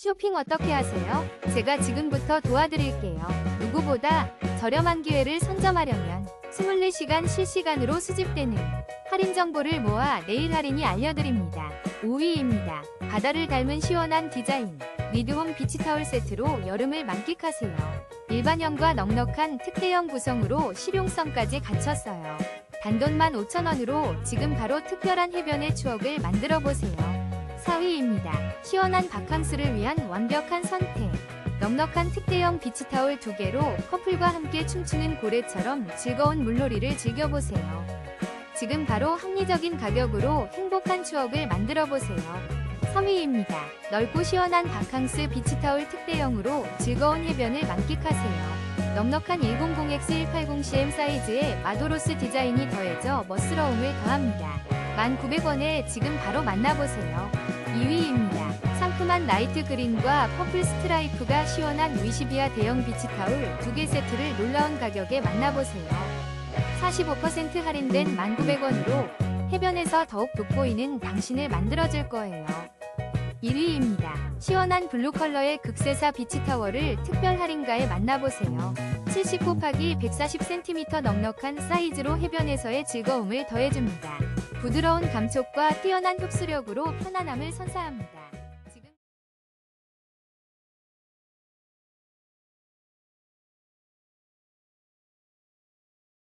쇼핑 어떻게 하세요? 제가 지금부터 도와드릴게요. 누구보다 저렴한 기회를 선점하려면 24시간 실시간으로 수집되는 할인 정보를 모아 내일 할인이 알려드립니다. 5위입니다. 바다를 닮은 시원한 디자인. 리드홈 비치타월 세트로 여름을 만끽하세요. 일반형과 넉넉한 특대형 구성으로 실용성까지 갖췄어요. 단돈만 5,000원으로 지금 바로 특별한 해변의 추억을 만들어 보세요. 4위입니다. 시원한 바캉스를 위한 완벽한 선택. 넉넉한 특대형 비치타올 두 개로 커플과 함께 춤추는 고래처럼 즐거운 물놀이를 즐겨보세요. 지금 바로 합리적인 가격으로 행복한 추억을 만들어 보세요. 3위입니다. 넓고 시원한 바캉스 비치타올 특대형으로 즐거운 해변을 만끽하세요. 넉넉한 100X180cm 사이즈의 마도로스 디자인이 더해져 멋스러움을 더합니다. 1,900원에 지금 바로 만나보세요. 2위입니다. 상큼한 라이트 그린과 퍼플 스트라이프가 시원한 위시비아 대형 비치타올 두개 세트를 놀라운 가격에 만나보세요. 45% 할인된 1,900원으로 해변에서 더욱 돋보이는 당신을 만들어줄 거예요. 1위입니다. 시원한 블루 컬러의 극세사 비치타워를 특별 할인가에 만나보세요. 70 곱하기 140cm 넉넉한 사이즈로 해변에서의 즐거움을 더해줍니다. 부드러운 감촉과 뛰어난 흡수력으로 편안함을 선사합니다.